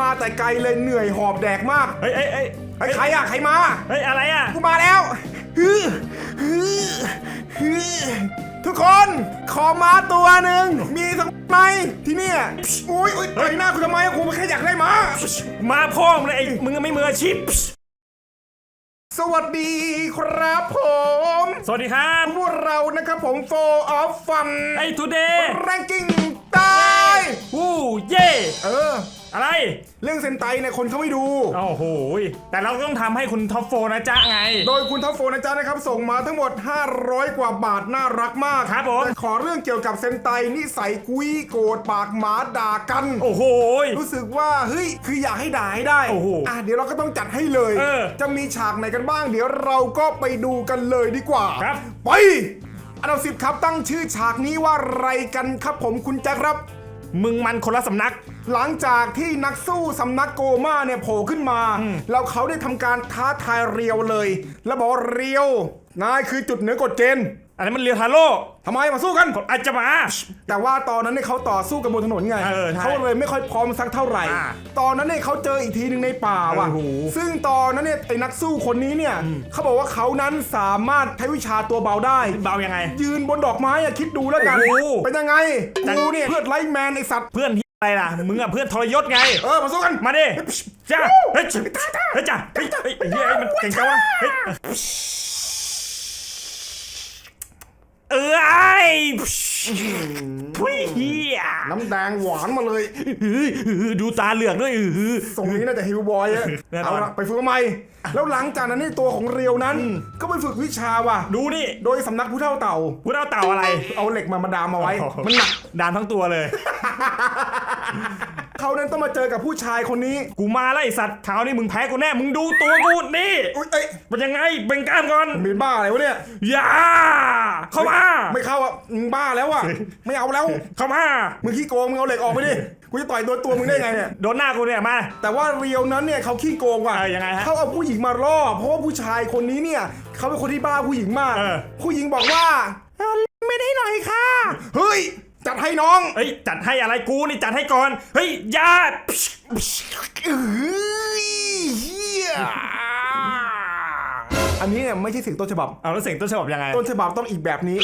มาแต่ไกลเลยเหนื่อยหอบแดกมากเฮ้ยเฮ้ยเฮ้ยไอ้ยใครอะใครมา เฮ้ยอะไรอะ กูมาแล้วฮึฮึฮึทุกคนขอม้าตัวหนึ่งมีสักไหมที่เนี่ยอุ้ยอุ้ยเฮ้ยหน้าคุณทำไมอะกูแค่อยากได้ม้า มาพ่อมึงเลยไอ้มึงไม่มืออาชีพสวัสดีครับผม สวัสดีครับพวกเรานะครับผมโฟออฟฟันไอ้ทูเดย์แรงกิ้งตาย วู้เย่ เออ อะไร เรื่องเซนไตเนี่ยคนเขาไม่ดู โอ้โหยแต่เราต้องทำให้คุณท็อปโฟนะจ๊ะไง โดยคุณท็อปโฟนนะจ๊ะนะครับ ส่งมาทั้งหมด 500 กว่าบาทน่ารักมากครับผม แต่ขอเรื่องเกี่ยวกับเซนไตนิสัยกุ้ยโกรธปากหมาด่ากัน โอ้โหย รู้สึกว่าเฮ้ยคืออยากให้ด่าให้ได้โอ้โหอะเดี๋ยวเราก็ต้องจัดให้เลย เออจะมีฉากไหนกันบ้าง เดี๋ยวเราก็ไปดูกันเลยดีกว่าครับ ไปอันดับสิบครับตั้งชื่อฉากนี้ว่าอะไรกันครับผมคุณแจ็คครับ มึงมันคนละสำนัก หลังจากที่นักสู้สำนักโกมาเนี่ยโผล่ขึ้นมา แล้วเขาได้ทำการท้าทายเรียวเลย แล้วบอกว่าเรียวนายคือจุดเหนือกฎเกณฑ์อันนี้มันเรียวทาโร่ทำไมมาสู้กันอาจจะมา แต่ว่าตอนนั้นเนี่ยเขาต่อสู้กันบนถนนไงเออใช่เขาเลยไม่ค่อยพร้อมสักเท่าไหร่ อ่าตอนนั้นเนี่ยเขาเจออีกทีหนึ่งในป่าว่ะ โอ้โหซึ่งตอนนั้นเนี่ยไอ้นักสู้คนนี้เนี่ยเขาบอกว่าเขานั้นสามารถใช้วิชาตัวเบาได้ เบายังไง ยืนบนดอกไม้อะคิดดูแล้วกัน โอ้โหเป็นยังไง กูเนี่ยเพื่อนไลท์แมนไอสัตว์ เพื่อนที่ อะไรล่ะมึงอะเพื่อนทรยศไง เออมาสู้กันมาดิจ้าเฮ้ยเฮ้ยจ้าเฮ้ยเฮ้ยเฮ้ยมันเก่งจังวะเฮ้ยเออไอ้พุ้ยเฮีย น้ำแดงหวานมาเลยดูตาเหลือกด้วยเออทรงนี้น่าจะฮิวบอยอะแน่นอน เอาละไปฝึกมาใหม่ แล้วหลังจากนั้นนี่ตัวของเรียวนั้น ก็ไปฝึกวิชาว่ะ ดูนี่โดยสำนักผู้เท่าเต่าพูดเอาเต่าอะไร เอาเหล็กมามาดามมาไว้ มันหนัก ดานทั้งตัวเลย เขานั้นต้องมาเจอกับผู้ชายคนนี้ กูมาแล้วไอสัตว์เท้านี่มึงแพ้กูแน่ มึงดูตัวกูนี่อุ้ยเอ้ยเป็นยังไงเบ่งกล้ามก่อนมีบ้าอะไรวะเนี่ยอย่าเข้ามาไม่เข้าอะมึงบ้าแล้วอะไม่เอาแล้วเข้ามามึงขี้โกงมึงเอาเหล็กออกไปดิกูจะต่อยตัวตัวมึงได้ไงเนี่ยโดนหน้ากูเนี่ยมา แต่ว่าเรียวนั้นเนี่ยเขาขี้โกงว่ะเออยังไงฮะเขาเอาผู้หญิงมาล่อเพราะว่าผู้ชายคนนี้เนี่ยเขาเป็นคนที่บ้าผู้หญิงมากเออผู้หญิงบอกว่าเออไม่ได้หน่อยค่ะเฮ้ย จัดให้น้อง เฮ้ยจัดให้อะไรกูนี่จัดให้ก่อน เฮ้ยอย่าเอ้ยเหี้ยอันนี้เนี่ยไม่ใช่เสียงต้นฉบับ เอาแล้วเสียงต้นฉบับยังไง ต้นฉบับต้องอีกแบบนี้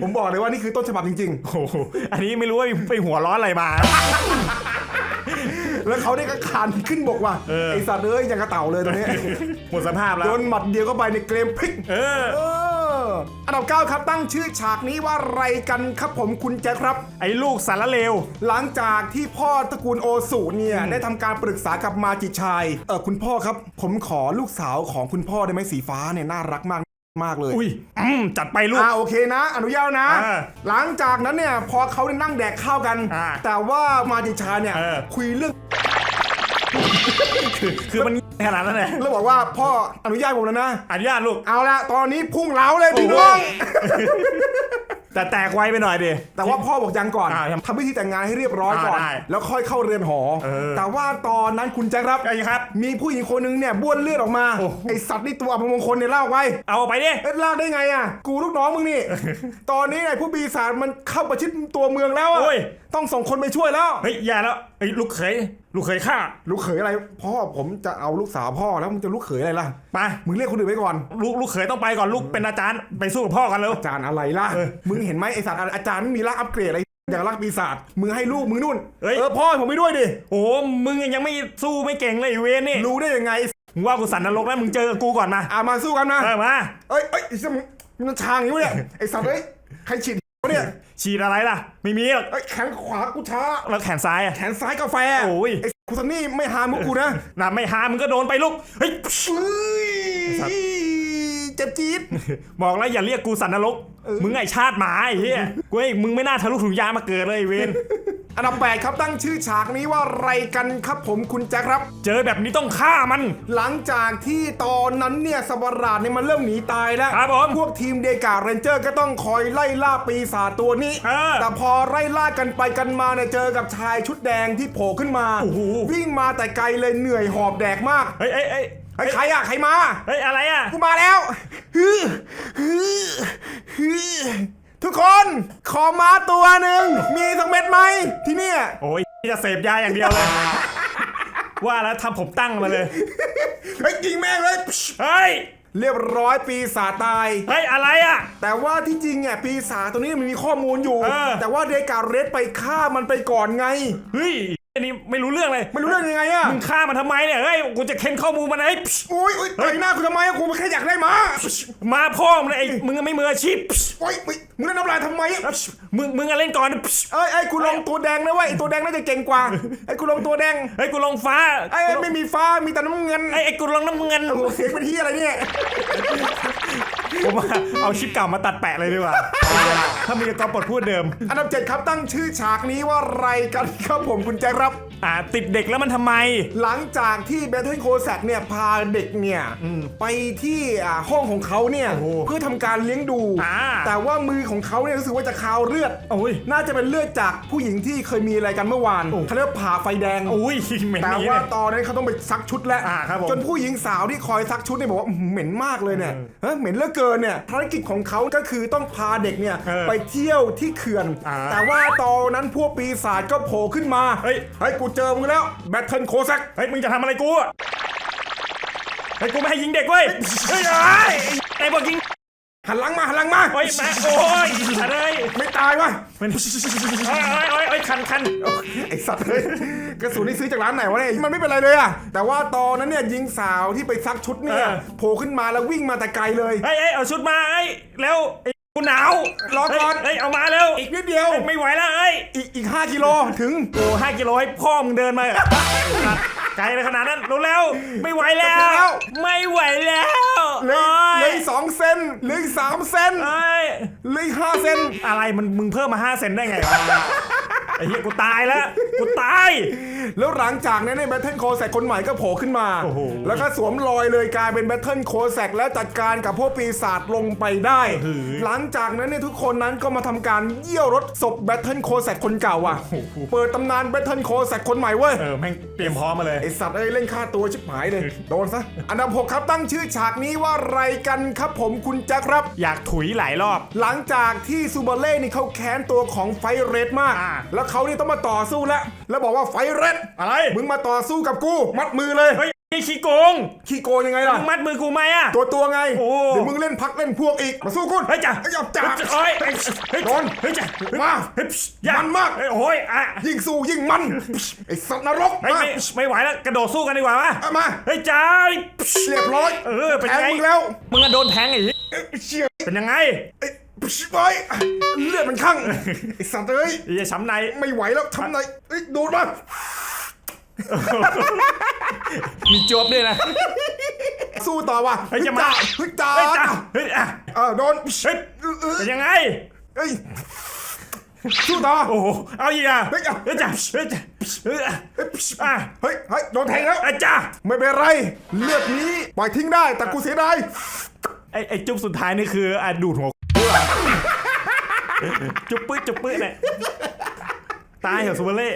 ผมบอกเลยว่านี่คือต้นฉบับจริง โอ้โหอันนี้ไม่รู้ว่าไปหัวร้อนอะไรมา ๆ แล้วเขาได้ก็คานขึ้นบกว่ะเออ ไอสัตว์เอ้ยยังกระเต่าเลยตรงนี้หมดสภาพแล้โดวนหมัดเดียวก็ไปในเกมพลิก เออ เอ ออันดับเก้าครับตั้งชื่อฉากนี้ว่าอะไรกันครับผมคุณแจ็คครับ ไอ้ลูกสารเลว หลังจากที่พ่อตระกูลโอสุเนี่ยได้ทำการปรึกษากับมาจิชัยเออคุณพ่อครับ ผมขอลูกสาวของคุณพ่อได้ไหมสีฟ้าเนี่ยน่ารักมากมากเลยอุ้ยอืมจัดไปลูกอ่าโอเคนะ อนุญาตนะอ่าหลังจากนั้นเนี่ยพอเขาได้นั่งแดกข้าวกันอ่าแต่ว่ามาจิชัยเนี่ยเออคุยเรื่อง คือคือมันขนาดนั้นเลยแล้วบอกว่าพ่ออนุญาตผมแล้วนะ อนุญาตลูก เอาละตอนนี้พุ่งเล้าเลยพี่น้อง แต่แตกไวไปหน่อยดิ แต่ว่าพ่อบอกยังก่อนอ่าทำทำพิธีแต่งงานให้เรียบร้อยก่อน อ่าได้แล้วค่อยเข้าเรือนหอ เออแต่ว่าตอนนั้นคุณแจ็คครับไอ้ครับ มีผู้หญิงคนหนึงเนี่ยบ้วนเลือดออกมาโอ้โหไอสัตว์นี่ตัวอัปมงคลเนี่ยเล่าไว้ เอาไปดิ เอ็ดลากได้ไงอะ กูลูกน้องมึงนี่ ตอนนี้ไอ้ผู้ปีศาจมันเข้าประชิดตัวเมืองแล้วอะ โอ้ย ต้องส่งคนไปช่วยแล้ว เฮ้ยอย่าแล้วไอ้ยลูกเขยลูกเขยฆ่าลูกเขยอะไร พ่อผมจะเอาลูกสาวพ่อแล้วมึงจะลูกเขยอะไรล่ะไปมึงเรียกคนอื่นไปก่อน ลูกลูกเขยต้องไปก่อนลูกเป็นอาจารย์ไปสู้กับพ่อกันเร็วอาจารย์อะไรล่ะเออมึงเห็นไหมไอสัตว์อาจารย์ไม่มีร่างอัปเกรดอะไรอย่างร่างปีศาจมึงให้ลูกมึงนู่นเฮ้ยเออพ่อให้ผมไปด้วยดิโอ้โหมึงยังไม่สู้ไม่เก่งเลยไอ้เวนนี่รู้ได้ยังไงมึงว่ากูสันนรกแล้วมึงเจอกับกูก่อนมาอะมาสู้กันนะเออมาเอ้ยเอ้ยไอ้สัตว์มึงมันชางอย่างนี้วะเนี่ยไอสัตว์เอ้ยใครฉีดวะเนี่ยฉีดอะไรล่ะ ไม่มีหรอกเอ้ยแขนขวากูช้า แล้วแขนซ้ายอะ แขนซ้ายกาแฟโอ้ยไอ้คุณซันนี่ไม่หามุกกูนะน่ะไม่หามึงก็โดนไปลูกเฮ้ยเฮ้ยสัตว์เจ็บจี๊ดบอกแล้วอย่าเรียกกูสันนรกมึงไอชาติหมาไอ้เหี้ยกูไอ้มึงไม่น่าทะลุถุงยางมาเกิดเลยไอ้เวน อันดับแปดครับตั้งชื่อฉากนี้ว่าอะไรกันครับผมคุณแจ็คครับ เจอแบบนี้ต้องฆ่ามัน หลังจากที่ตอนนั้นเนี่ยสวราดเนี่ยมันเริ่มหนีตายแล้วครับผมพวกทีมเดกาเรนเจอร์ก็ต้องคอยไล่ล่าปีศาจตัวนี้ เออแต่พอไล่ล่ากันไปกันมาเนี่ยเจอกับชายชุดแดงที่โผล่ขึ้นมา โอ้โห วิ่งมาแต่ไกลเลยเหนื่อยหอบแดกมากเฮ้ยเฮ้ยเฮ้ยไอ้ยใครอะใครมา เฮ้ยอะไรอะกูมาแล้วฮึฮึฮึ ทุกคนขอม้าตัวหนึ่งมีสักเมที่เนี่ยโอ้ยจะเสพยาอย่างเดียวเลย ว่าแล้วทำผมตั้งมาเลย เฮ้ยยิงแม่งเลย เฮ้ย เรียบร้อยปีศาจตาย เฮ้ย อะไรอะ แต่ว่าที่จริงอะปีศาจตัวนี้มันมีข้อมูลอยู่ เออ แต่ว่าเดกาเรสไปฆ่ามันไปก่อนไง เฮ้ย อันนี้ไม่รู้เรื่องเลยไม่รู้เรื่องยังไงอะมึงฆ่ามันทำไมเนี่ยเฮ้ยกูจะเค้นข้อมูลมันไอ้อุ้ยอุ้ยต่อยหน้ากูทำไมอะกูแค่อยากได้หมามาพ่อมึงเลยไอ้มึงไม่มืออาชีพโอ้ยอุ๊ยมึงเล่นน้ำลายทำไมอะมึงมึงอะเล่นก่อนเอ้ยไอ้ยกูลงตัวแดงนะเว้ยไอ้ตัวแดงน่าจะเก่งกว่าไอ้กูลงตัวแดงเฮ้ยกูลงฟ้าไอ้ยไม่มีฟ้ามีแต่น้ำเงินไอ้ไอ้กูลงน้ำเงินโอ้โหเสียงเป็นที่อะไรเนี่ย ผมว่าเอาชิปเก่ามาตัดแปะเลยดีกว่า ถ้ามีกรปลดพูดเดิม อันดับเจ็ดครับตั้งชื่อฉากนี้ว่าอะไรกันครับผมคุณแจ็คครับ อ่าติดเด็กแล้วมันทำไม หลังจากที่เบทเทิลโคแซกเนี่ยพาเด็กเนี่ยไปที่อ่าห้องของเขาเนี่ยโอ้โหเพื่อทำการเลี้ยงดู อ่า แต่ว่ามือของเขาเนี่ยรู้สึกว่าจะคาวเลือด โอ้ย น่าจะเป็นเลือดจากผู้หญิงที่เคยมีอะไรกันเมื่อวานโอ้ เขาเรียกว่าผ่าไฟแดง โอ้ยเหม็นแต่นี้ว่าเลยตอนนั้นเขาต้องไปซักชุดแล้วอ่าครับผมจนผู้หญิงสาวที่คอยซักชุดเนี่ยบอกว่าอื้อหือเหม็นมากเลยเนี่ยเฮ้ยเหม็นเหลือเกินเนี่ยภารกิจของเขาก็คือต้องพาเด็กเนี่ยเออไปเที่ยวที่เขื่อน อ่า แต่ว่าตอนนั้นพวกปีศาจก็โผล่ขึ้นมา เฮ้ยเฮ้ยกูเจอมึงแล้วแบทเทิลโคแซกเฮ้ยมึงจะทำอะไรกูอะเฮ้ยกูไม่ให้ยิงเด็กเว้ยเฮ้ยไอ้ไอ้บอกยิง หันหลังมาหันหลังมาโอ้ยมาโอ้ยอะไรไม่ตายวะมันโอ้ยโอ้ยโอ้ยโอ้ยคันคันไอสัตว์เลยกระสุนนี่ซื้อจากร้านไหนวะเนี่ยมันไม่เป็นไรเลยอะแต่ว่าตอนนั้นเนี่ยยิงสาวที่ไปซักชุดเนี่ยโผล่ขึ้นมาแล้ววิ่งมาแต่ไกลเลยเฮ้ยเฮ้ยเอาชุดมาเฮ้ยแล้วไอ้กูหนาวรอก่อนเฮ้ยเฮ้ยเอามาเร็วอีกนิดเดียวเฮ้ยไม่ไหวแล้วเอ้ยอีกอีกห้ากิโลถึงโอ้ห้ากิโลให้พ่อมึงเดินมาเหรอไกลเลยขนาดนั้นรู้แล้ว ไม่ไหวแล้ว ไม่ไหวแล้ว เหลย โอ้ย เลยสอง เซนเหลยสามเซนเอ้ยเหลยห้าเซนอะไรมันมึงเพิ่มมา5เซนได้ไงวะ ไอ้เหี้ยกูตายแล้ว กูตาย แล้วหลังจากนั้นในแบทเทิลโคแซกคนใหม่ก็โผล่ขึ้นมา โอ้โห แล้วก็สวมรอยเลยกลายเป็นแบทเทิลโคแซกแล้วจัดการกับพวกปีศาจลงไปได้ หลังจากนั้นเนี่ยทุกคนนั้นก็มาทำการเยี่ยวรถศพแบทเทิลโคแซกคนเก่าอะ เปิดตำนานแบทเทิลโคแซกคนใหม่เว้ย เออแม่งเตรียมพร้อมมาเลย ไอสัตว์เอ้ยเล่นค่าตัวชิบหายเลย โดนซะ อันดับหกครับตั้งชื่อฉากนี้ว่าอะไรกันครับผมคุณแจ็คครับ อยากถุยหลายรอบ หลังจากที่ซูเบอร์เล่นี่เขาแค้นตัวของไฟเรดมาก อ่า แล้วเขานี่ต้องมาต่อสู้แล้ว แล้วบอกว่าไฟเรดอะไร มึงมาต่อสู้กับกู มัดมือเลยเฮ้ยไอ้ขี้โกงขี้โกงยังไงล่ะมึงมัดมือกูไหมอะตัวตัวไง โอ้ เดี๋ยวมึงเล่นพักเล่นพวกอีก มาสู้กูเฮ้ยจ้ะไอ้ยเอาจ่าเฮ้ยเฮ้ยเฮ้ยโดนเฮ้ยจ้ะมาเฮ้ยอย่มันมากเฮ้ยโอ้ยอะยิ่งสู้ยิ่งมัน ไอ้สัตว์นรกเฮ้ยมาไม่ไม่ไหวแล้วกระโดดสู้กันดีกว่าวะเอามาเฮ้ยจ้าเรียบร้อย เออเป็นแทงไงมึงแล้ว มึงอะโดนแทงไอ้เอ้ยเชี่ยเป็นยังไง ไอ้ ไอ้เลือดมันข้างไอ้สัตว์เอ้ยไอ้ช้ำในไม่ไหวแล้วทำไงเอ้ยดูดมามีจวบด้วยนะ สู้ต่อว่ะเฮ้ยจะมาเฮ้ยจ้าเฮ้ยจ้าเฮ้ยอะเออโดนเฮ้ยเออเออเป็นยังไงเฮ้ยสู้ต่อโอ้โหเอาอีกอะเฮ้ยอะเฮ้ยจ้าเฮ้ยจ้าเฮ้ยอะเฮ้ยอะเฮ้ยเฮ้ยโดนแทงแล้วอะจ้าไม่เป็นไร เลือดนี้ปล่อยทิ้งได้แต่กูเสียดายไอ้ไอ้จุ๊บสุดท้ายนี่คืออะดูดหัว จุ๊บปื้ดจุ๊บปื้ดเนี่ย ตายเหรอซูเปอร์เล่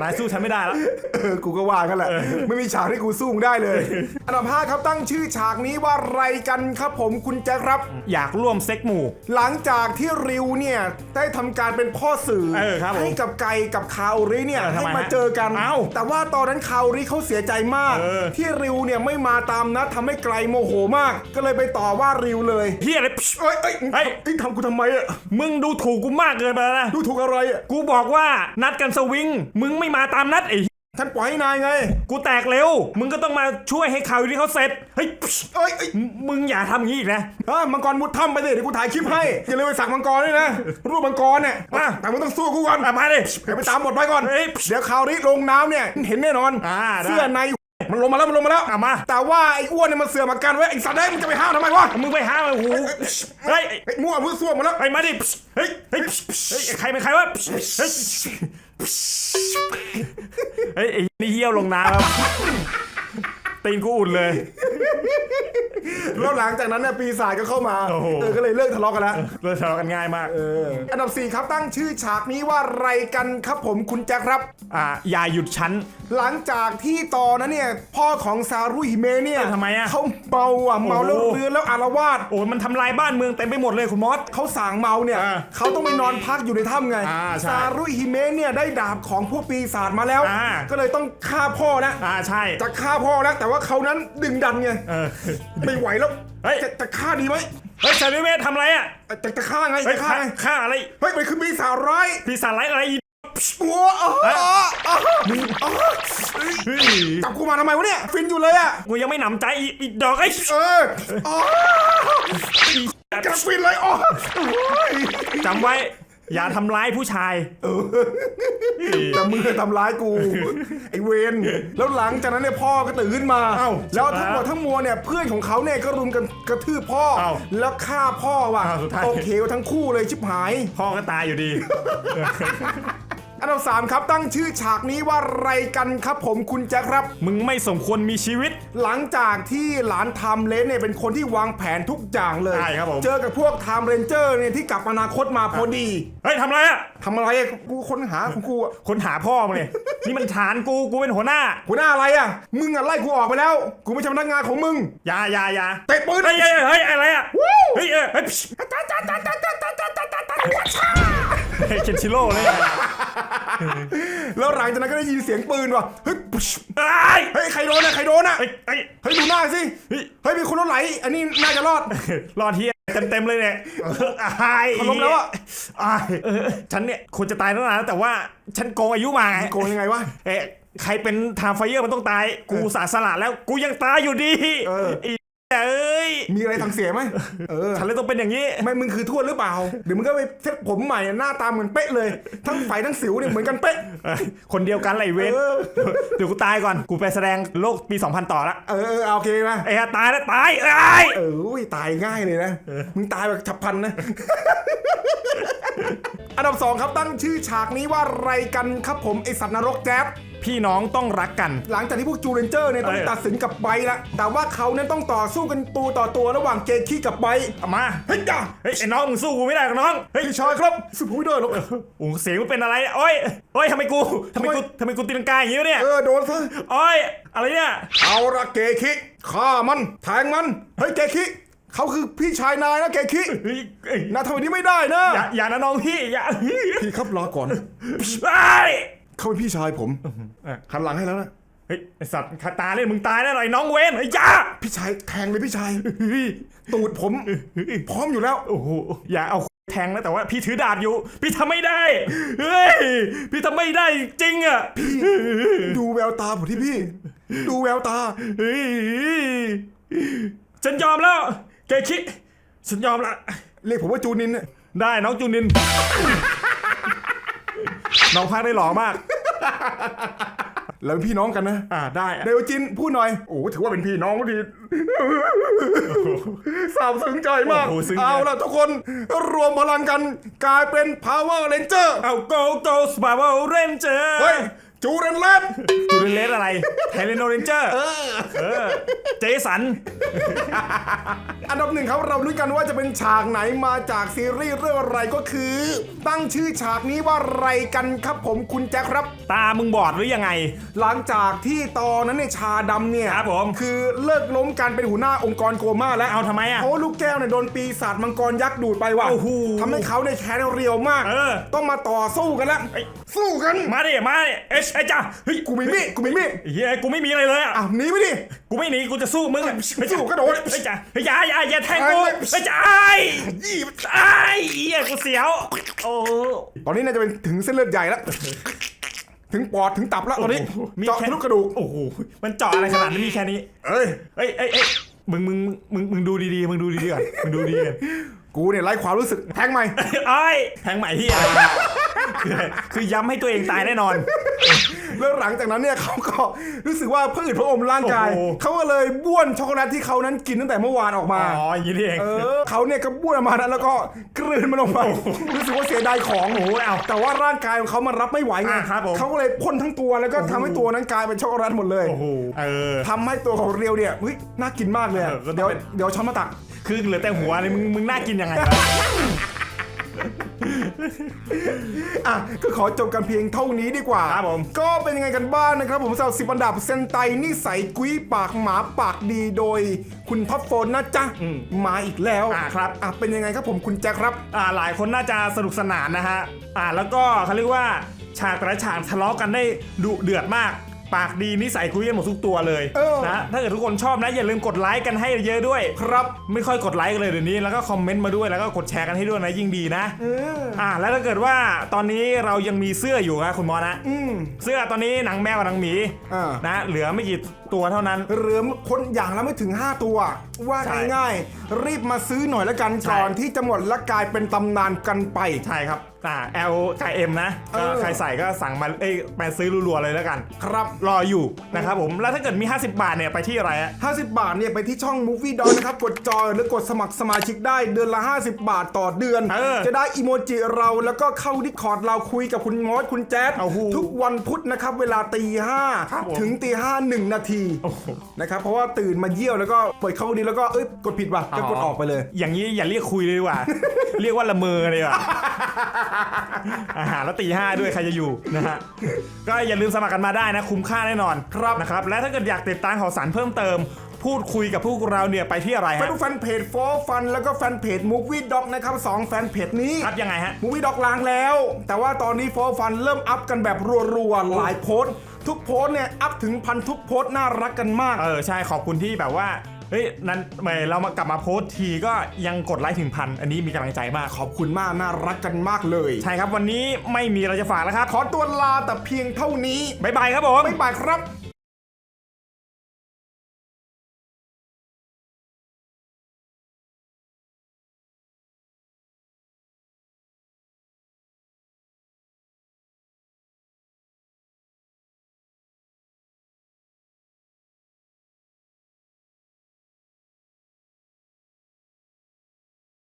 นายสู้ฉันไม่ได้แล้ว เออกูก็ว่ากันแหละ ไม่มีฉากที่กูสู้มึงได้เลย อันดับห้าครับตั้งชื่อฉากนี้ว่าอะไรกันครับผมคุณแจ็คครับ อยากร่วมเซ็กหมู่ หลังจากที่ริวเนี่ยได้ทำการเป็นพ่อสื่อเออครับผมให้กับไก่กับคาโอริเนี่ยเออทำให้ไมมาฮะเจอกันเอ้าแต่ว่าตอนนั้นคาโอริเขาเสียใจมาก เออ ที่ริวเนี่ยไม่มาตามนัดทำให้ไกลโมโหมาก ก็เลยไปต่อว่าริวเลยเฮียอะไรเอ้ยเอ้ยเฮ้ย เอ้ยทำกูทำไมอะมึงดูถูกกูมากเกินไปแล้วนะ ดูถูกอะไรอะ กูบอกว่านัดกันสวิง มึงไม่มาตามนัดไอ้ท่านปล่อยให้นายไง กูแตกเร็ว มึงก็ต้องมาช่วยให้ข่าวที่เขาเสร็จ เฮ้ยเอ้ยเอ้ยมึงอย่าทำอย่างนี้อีกนะ เอ้ยมังกรมุดถ้ำไปสิเดี๋ยวกูถ่ายคลิปให้ อย่าลืมไปสักมังกรด้วยนะ รูปมังกรเนี่ยอะแต่มึงต้องสู้กูก่อนอะมาดิเดี๋ยวไปตามบทไว้ก่อนเฮ้ยเดี๋ยวคราวนี้ลงน้ำเนี่ยเห็นแน่นอนอ่าได้เสื้อใน มันลงมาแล้วมันลงมาแล้วอะมาแต่ว่าไอ้อ้วนเนี่ยมันเสือกมากันไว้ไอ้สัตว์ได้ยมึงจะไปห้ามทำไมวะมึงไปหาโอ้โหเฮ้ยไอ้มั่วมือซ่วมมาแล้วไอ้มาดิเฮ้ยเฮ้ยเฮ้ยใครเป็นใครวะเฮ้ยเฮ้ยไอ้นี่เยี่ยวลงน้ำครับตีนกูอุ่นเลย แล้วหลังจากนั้นเนี่ยปีศาจก็เข้ามาโอ้โห เออก็เลยเลิกทะเลาะกันแล้วเราทะเลาะกันง่ายมาก เอออันดับ4ครับตั้งชื่อฉากนี้ว่าไรกันครับผมคุณแจ็คครับ อ่าอย่าหยุดฉันหลังจากที่ตอนนั้นเนี่ยพ่อของซารุฮิเมะเนี่ยเออทำไมอะเขาเมาอะเมาแล้วโอ้โห เรือนแล้วอารวาสโอ้ยมันทำลายบ้านเมืองเต็มไปหมดเลยคุณมอส เขาสางเมาเนี่ยอ่าเขาต้องไปนอนพักอยู่ในถ้ำไงอ่าใช่ซารุฮิเมะเนี่ยได้ดาบของพวกปีศาจมาแล้ว อ่า ก็เลยต้องฆ่าพ่อนะอ่าใช่จะฆ่าพ่อแล้วแต่ว่าเขานั้นดึงดันไงเออ ไม่ไหวแล้วเฮ้ย จะจะฆ่าดีไหมเฮ้ยชาลิเมททำอะไรอะจะจะฆ่าไงเฮ้ยจะฆ่าฆ่าไงฆ่าอะไรเฮ้ยมันคือปีศาจร้ายปีศาจไรอะไรอีโอ้โหอ๋ออ๋ออ๋ออ๋อเฮ้ยจับกูมาทำไมวะเนี่ยฟินอยู่เลยอะกูยังไม่หนำใจอีอีดอกไอ้เอออ๋อกระฟินเลยอ๋อโอ้ยจำไว้ อย่าทำร้ายผู้ชาย แต่มึงเคยทำร้ายกู ไอเวนแล้วหลังจากนั้นเนี่ยพ่อก็ตื่นขึ้นมาเอ้าแล้วทั้งหมดทั้งมวลเนี่ยเพื่อนของเขาเนี่ยก็รุมกันกระทืบพ่อ เอ้าแล้วฆ่าพ่อว่ะอ้าวสุดท้าย โอเคทั้งคู่เลยชิบหาย พ่อก็ตายอยู่ดีอัน ดับสามครับตั้งชื่อฉากนี้ว่าไรกันครับผมคุณแจ็คครับ มึงไม่สมควรมีชีวิต หลังจากที่หลานไทม์เลนเนี่ยเป็นคนที่วางแผนทุกอย่างเลย ใช่ครับผม เจอกับพวกไทม์เรนเจอร์เนี่ยที่กลับอนาคตมาพอดีเฮ้ยทำอะไรอะทำอะไรอะกูค้นหาของกูอะคนหาพ่อมึงเนี่ยนี่มันฐานกูกูเป็นหัวหน้าหัวหน้าอะไรอะมึงอะไล่กูออกไปแล้ว กูไม่ใช่พนักงานของมึงอย่าอย่าอย่าเตะปืนเฮ้ยเฮ้ยเฮ้ยอะไรอะวู้เฮ้ยเออเฮ้ยเฮ้ยเคนชิโร่เลยอะ แล้วหลังจากนั้นก็ได้ยินเสียงปืนว่ะเฮ้ยเฮ้ยเฮ้ยใครโดนอะใครโดนอะเฮ้ยเฮ้ยเฮ้ยดูหน้าสิเฮ้ยเฮ้ยมีคนรถไหล อันนี้น่าจะรอดรอดเทียเต็มเต็มๆเลยเนี่ยอายเขาล้มแล้วอะอายเออฉันเนี่ยควรจะตายตั้งนานแล้วแต่ว่าฉันโกงอายุมาไงโกงยังไงวะเอ๊ะใครเป็นไทม์ไฟเยอร์มันต้องตาย กูสาสละแล้ว กูยังตายอยู่ดี เออไเอ้ยมีอะไรทางเสียไหมเออฉันเลยต้องเป็นอย่างนี้ ไม่มึงคือทวดหรือเปล่าเดี๋ยวมึงก็ไปเซ็ตผมใหม่หน้าตาเหมือนเป๊ะเลย ทั้งไฟทั้งสิวเนี่ยเหมือนกันเป๊ะเอ้ยคนเดียวกันไรเวนเออ เดี๋ยวกูตายก่อน กูไปแสดงโลกปี 2000 ต่อละเออเออเอาโอเคไหมไอ้ห่าตายแล้วตายเอ้ยเอออุ้ยตายง่ายเลยนะมึงตายแบบฉับพลันนะ อันดับสองครับตั้งชื่อฉากนี้ว่าไรกันครับผมไอสัตว์นรกแจ๊บ พี่น้องต้องรักกัน หลังจากที่พวกจูเลนเจอร์เนี่ยต้องเออ ตัดสินกับไบร์ทละ แต่ว่าเขานั้นต้องต่อสู้กันตัวต่อตัวระหว่างเกคิกับไบร์ทเอามาเฮ้ยจ้าเฮ้ยไอ้น้องมึงสู้กูไม่ได้หรอกน้องเฮ้ยพี่ชายครับสุภุยเดินหรอกโอ้โหเสียงมันเป็นอะไรโอ้ยโอ้ยทำไมกูทำไมกูทำไมกูตีลังกาอย่างนี้วะเนี่ยเออโดนซะโอ้ยอะไรเนี่ยเอาละเกคิฆ่ามันแทงมันเฮ้ยเกคิเขาคือพี่ชายนายนะเกคิเฮ้ยเอ้ยนาทำแบบนี้ไม่ได้นะอย่าอย่านะน้องพี่อย่าพี่ครับรอก่อน ไอ้ย เขาเป็นพี่ชายผมหันหลังให้แล้วนะเฮ้ยไอสัตว์คาตาเล่นมึงตายแน่หน่อยน้องเวนเฮ้ยอย่าพี่ชายแทงเลยพี่ชาย ตูดผม พร้อมอยู่แล้ว โอ้โหอย่าเอาแทงนะแต่ว่าพี่ถือดาบอยู่ พี่ทำไม่ได้เฮ้ยพี่ทำไม่ได้จริงอะดูแววตาผมที่พี่ ดูแววตาเฮ้ยฉันยอมแล้วเกคิฉันยอมละเรียกผมว่าจูนินน่ะได้น้องจูนิน น้องพากได้หล่อมากเราเป็นพี่น้องกันนะ อ่าได้อะ เดวจินพูดหน่อย โอ้ถือว่าเป็นพี่น้องก็ดีสาวซึ้งใจมาก โอ้โหซึ้ง เอาล่ะทุกคนรวมพลังกัน กลายเป็น Power Ranger เอา go go Spiral Ranger เฮ้ย จูเรนเลนจูเรนเลสอะไรไทเลนโนเรนเจอร์เออเจสัน อันดับหนึ่งครับเรารู้กันว่าจะเป็นฉากไหนมาจากซีรีส์เรื่องอะไรก็คือ ตั้งชื่อฉากนี้ว่าไรกันครับผมคุณแจ็คครับ ตามึงบอดหรือยังไง หลังจากที่ตอนนั้นเนี่ยชาดำเนี่ยครับผมคือเลิกล้มการเป็นหัวหน้าองค์กรโกมาแล้วเอาทำไมอะเพราะว่าลูกแก้วเนี่ยโดนปีศาจมังกรยักษ์ดูดไปว่ะโอ้โหทำให้เขาในยแค้นเรียวมากเออต้องมาต่อสู้กันแล้วเอ้ยสู้กันมาดิมาดิเอ้ยไอ้จ้าเฮ้ยกูมีมีดกูมีมีดเฮียกูไม่มีอะไรเลยอะอะหนีไปดิ กูไม่หนีกูจะสู้มึงอะไม่สู้กระโดดไอ้จ้าเฮ้ยอย่าอย่าอย่าแทงกูไอ้ไอ้จ้าไอ้ยี่ไอ้เฮียกูเสียวโอ้ตอนนี้น่าจะเป็นถึงเส้นเลือดใหญ่แล้วถึงปอดถึงตับแล้วตอนนี้เจาะทะลุกระดูกโอ้โหมันเจาะอะไรขนาดนี้มีแค่นี้ เอ้ยเอ้ยเอ้ยเอ้ยมึงมึงมึงมึงดูดีๆมึงดูดีๆก่อนมึงดูดีๆก่อน กูเนี่ยไร้ความรู้สึกแทงใหม่ไอ้ยแทงใหม่ที่อะไรคือคือย้ำให้ตัวเองตายแน่นอน แล้วหลังจากนั้นเนี่ยเขาก็รู้สึกว่าพืชพระอมร่างกาย โอ้โห เขาก็เลยบ้วนช็อกโกแลตที่เขานั้นกินตั้งแต่เมื่อวานออกมาอ๋ออย่างนี้นี่เองเออเขาเนี่ยก็บ้วนออกมานั้นแล้วก็กลืนมันลงไปรู้สึกว่าเสียดายของ โอ้โหเอา แต่ว่าร่างกายของเขามันรับไม่ไหวไงอะครับผม เขาก็เลยพ่นทั้งตัวแล้วก็ทำให้ตัวนั้นกลายเป็นช็อกโกแลตหมดเลยโอ้โหเออ ทำให้ตัวของเรียวเนี่ยเฮ้ยน่ากินมากเลยอะเออก็ต้องเดี๋ยวเป็น เดี๋ยวช้อนมาตัก คือเหลือแต่หัวเลยมึงมึงน่ากินยังไงวะอะก็ขอจบกันเพียงเท่านี้ดีกว่าครับผมก็เป็นยังไงกันบ้างนะครับผมสำหรับสิบอันดับเซนไตนิสัยกุ้ยปากหมาปากดีโดย คุณท็อปโฟนนะจ๊ะมาอีกแล้วอะครับ อะเป็นยังไงครับผมคุณแจ็คครับ อ่าหลายคนน่าจะสนุกสนานนะฮะอ่าแล้วก็เขาเรียกว่าฉากแต่ละฉากทะเลาะกันได้ดุเดือดมาก ปากดีนิสัยคุยกันหมดทุกตัวเลยเออ นะถ้าเกิดทุกคนชอบนะอย่าลืมกดไลค์กันให้เยอะด้วย ครับไม่ค่อยกดไลค์กันเลยเดี๋ยวนี้แล้วก็คอมเมนต์มาด้วยแล้วก็กดแชร์กันให้ด้วยนะยิ่งดีนะ เอออ่าแล้วถ้าเกิดว่าตอนนี้เรายังมีเสื้ออยู่ครับคุณหมอนะ อืมเสื้อตอนนี้หนังแมวกับหนังหมีอ่า นะเหลือไม่กี่ตัวเท่านั้น เหลือคนอย่างละไม่ถึง 5 ตัว ว่าใช่ง่ายๆรีบมาซื้อหน่อยละกันใช่ ก่อนที่จะหมดและกลายเป็นตำนานกันไป ใช่ครับ อ่า L กับ M นะเอก็อ ใครใส่ก็สั่งมาเอ้ยไปซื้อรัวๆเลยแล้วกัน ครับ รออยู่นะครับผม แล้วถ้าเกิดมี 50 บาทเนี่ย ไปที่อะไรฮะ50 บาทเนี่ยไปที่ช่อง Movie Dog นะครับ กดจอยหรือกดสมัครสมาชิกได้เดือนละ 50 บาทต่อเดือน เออจะได้อีโมจิเราแล้วก็เข้าดิคอร์ดเราคุยกับคุณมอสคุณแจ๊ดโอ้โหทุกวันพุธนะครับ เวลาตีห้าครับผม ถึงตีห้าหนึ่งนาทีโอ้โหนะครับเพราะว่าตื่นมาเยี่ยวแล้วก็เปิดเข้าดีแล้วก็เอ้ยกดผิดว่ะก็กดออกไปเลย อย่างนี้อย่าเรียกคุยเลยดีกว่า เรียกว่าละเมอเลยว่ะ อาหารแล้วตีห้าด้วยใครจะอยู่นะฮะก็อย่าลืมสมัครกันมาได้นะ คุ้มค่าแน่นอนครับนะครับ และถ้าเกิดอยากติดตามข่าวสารเพิ่มเติม พูดคุยกับพวกเราเนี่ยไปที่อะไรไปฮะดูแฟนเพจ for fun แล้วก็แฟนเพจ Movie Dog นะครับสองแฟนเพจนี้ครับยังไงฮะมูวี่ด็อกล้างแล้ว แต่ว่าตอนนี้ for fun เริ่มอัพกันแบบรัวๆหลายโพสต์ทุกโพสต์เนี่ยอัพถึงพันทุกโพสต์น่ารักกันมาก เออใช่ขอบคุณที่แบบว่า เฮ้ยนั้นเมื่อเรามากลับมาโพสต์ทีก็ยังกดไลค์ถึงพันอันนี้มีกำลังใจมาก ขอบคุณมากน่ารักกันมากเลย ใช่ครับวันนี้ไม่มีอะไรจะฝากแล้วครับขอตัวลาแต่เพียงเท่านี้บ๊ายบายครับผม บ๊ายบายครับ